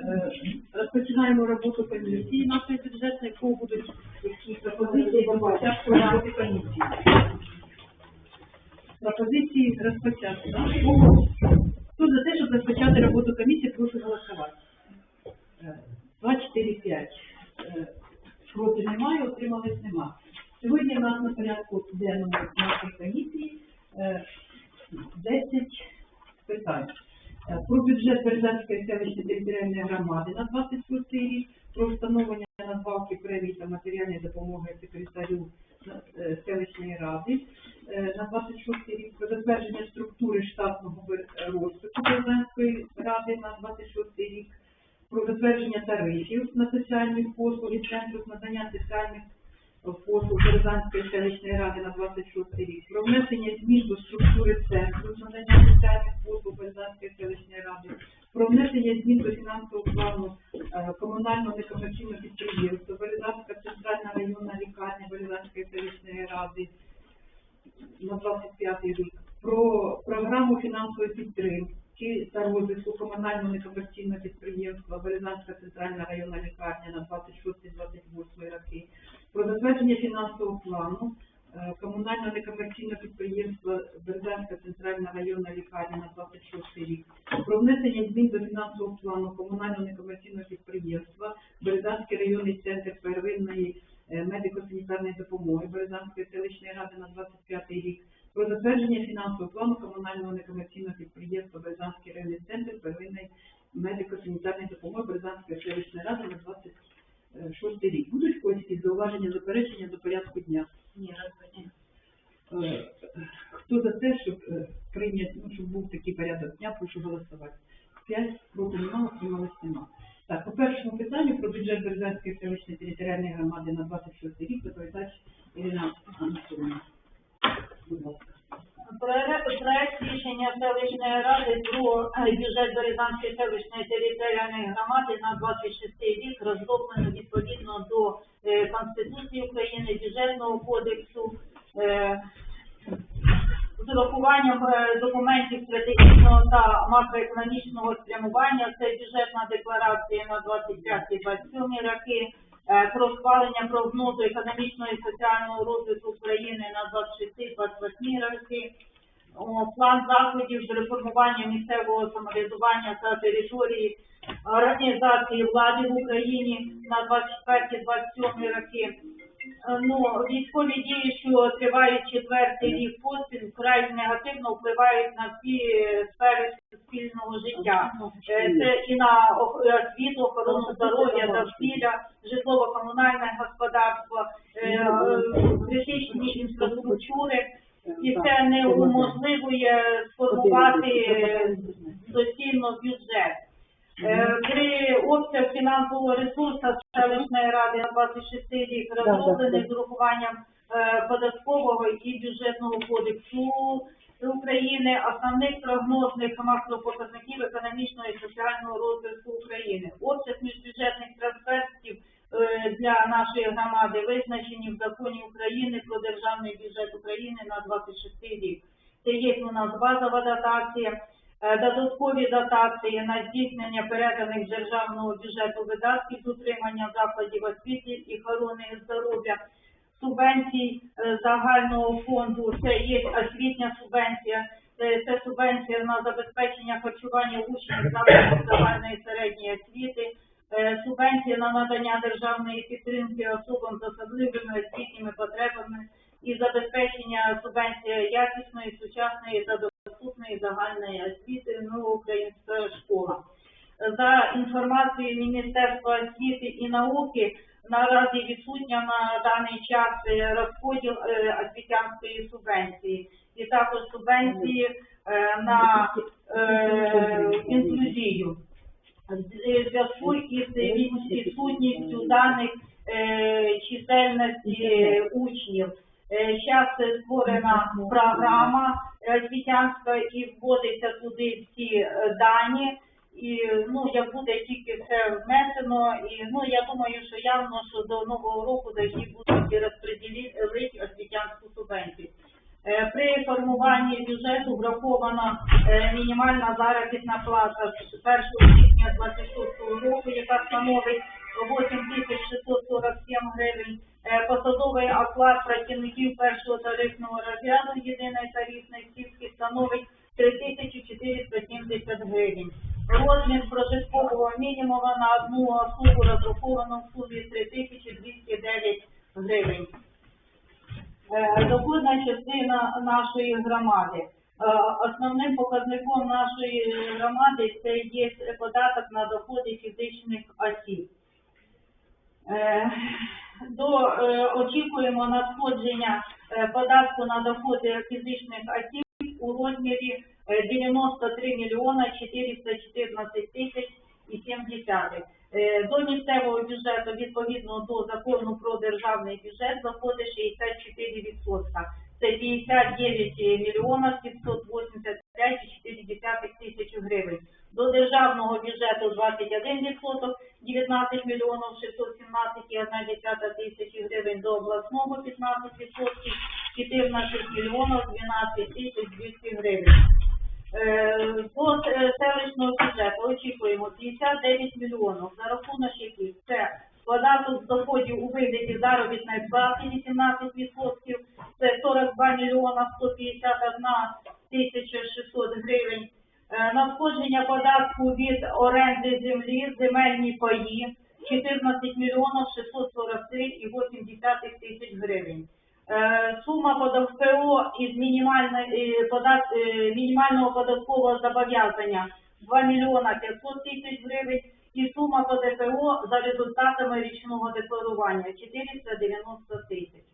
Е, Розпочинаємо роботу комісії нашої бюджетної, кого будуть якісь пропозиції початку роботи комісії. Пропозиції розпочати. Хто за те, щоб розпочати роботу комісії, прошу голосувати. Е, Два, чотири, п'ять. Е, Проти немає, утримались нема. Сьогодні у нас на порядку денному нашої комісії е, 10 питань. Е, Про бюджет Березанської селищної територіальної громади на 26 рік, про встановлення надбавки премій та матеріальної допомоги секретарю е, селищної ради е, на 26 рік, про затвердження структури штатного розпису Березанської ради на 26 рік, про затвердження тарифів на соціальні послуги Центру надання соціальних послуг Березанської селищної ради на 26 рік, про внесення змін до структури Центру з надання соціальних послуг Березанської селищної ради, про внесення змін до фінансового плану е, комунального некомерційного підприємства Березанська центральна районна лікарня Березанської селищної ради на 25 рік, про програму фінансової підтримки та розвитку комунального некомерційного підприємства Березанська центральна районна лікарня на 26-28 роки, про затвердження фінансового плану е, комунального некомерційного підприємства Березанська центральна районна лікарня на 26 рік, про внесення змін до фінансового плану комунального некомерційного підприємства Березанський районний центр первинної е, медико-санітарної допомоги Березанської селищної ради на 25 рік, про затвердження фінансового плану комунального некомерційного підприємства Березанський районний центр первинної медико-санітарної допомоги Березанської селищної ради на 26 рік. Будуть когось якісь зауваження, заперечення до порядку дня? Ні, розпочнемо. Е, Хто за те, щоб е, прийняти, ну, щоб був такий порядок дня, прошу голосувати. П'ять, проти нема, утрималось нема. Так, по першому питанню про бюджет Березанської селищної територіальної громади на 26 рік доповідач Ірина Анатолійовна. Будь ласка. Рішення селищної ради про е, бюджет Березанської селищної територіальної громади на 26 рік розроблено відповідно до е, Конституції України, бюджетного кодексу, е, з урахуванням документів стратегічного та макроекономічного спрямування. Це бюджетна декларація на 25-27 роки. Про схвалення прогнозу економічного і соціального розвитку України на 26-28 роки. План заходів з реформування місцевого самоврядування та території організації влади в Україні на 24-27 роки. Е, Ну, військові дії, що тривають четвертий рік поспіль, вкрай негативно впливають на всі сфери суспільного життя. Е, Це і на освіту, охорону здоров'я, довкілля, житлово-комунальне господарство, е, критичні інфраструктури. І це не уможливує сформувати доцільно бюджет. Е, При обсяг фінансового ресурсу селищної ради на 26 рік розроблений з урахуванням е, податкового і бюджетного кодексу України, основних прогнозних макропоказників економічного і соціального розвитку України. Обсяг міжбюджетних трансфертів для нашої громади визначені в законі України про державний бюджет України на 26 рік. Це є у нас базова дотація, е, додаткові дотації на здійснення переданих державного бюджету видатків з утримання закладів освіти і охорони здоров'я, субвенцій е, загального фонду, це є освітня субвенція, це субвенція на забезпечення харчування учнів закладів загальної середньої освіти, субвенція на надання державної підтримки особам з особливими освітніми потребами і забезпечення субвенція якісної, сучасної та доступної загальної освіти, нова українська школа. За інформацією Міністерства освіти і науки, наразі відсутня на даний час розподіл е, освітянської субвенції і також субвенції е, на е, інклюзію. В зв'язку із відсутністю даних е, чисельності учнів. Зараз створена програма освітянська і вводиться туди всі е, дані. І ну як буде тільки все внесено, і ну я думаю, що явно, що до нового року далі будуть розподілити освітянську субвенцію. Е, При формуванні бюджету врахована е, мінімальна заробітна плата з 1 січня 26 року яка становить 8647 гривень. Е, Посадовий оклад працівників першого тарифного розряду єдиної тарифної сітки становить 3470 гривень. Розмір прожиткового мінімуму на одну особу розраховано в сумі 3209 гривень. Е, Доходна частина нашої громади. Е, Основним показником нашої громади це є податок на доходи фізичних осіб. Е, До, очікуємо надходження податку на доходи фізичних осіб у розмірі е, 93 мільйона 414 тисяч і 7 десятих. Е, До місцевого бюджету відповідно до закону про державний бюджет заходить 64%. Це 59 мільйонів 785,4 тисяч гривень. До державного бюджету 21%, 19 мільйонів 617,1 тисячі гривень. До обласного 15%, 14 мільйонів 12 тисяч 200 гривень. Е, До е, селищного бюджету очікуємо 59 мільйонів, за рахунок яких це податок з доходів у вигляді заробітної плати 18%, це 42 мільйона 151 тисяча 600 гривень, Е, надходження податку від оренди землі, земельні паї 14 мільйонів 643,8 тисяч гривень. Е, Сума ПДФО із е, е, мінімального податкового зобов'язання 2 мільйона 500 тисяч гривень і сума ПДФО за результатами річного декларування 490 тисяч.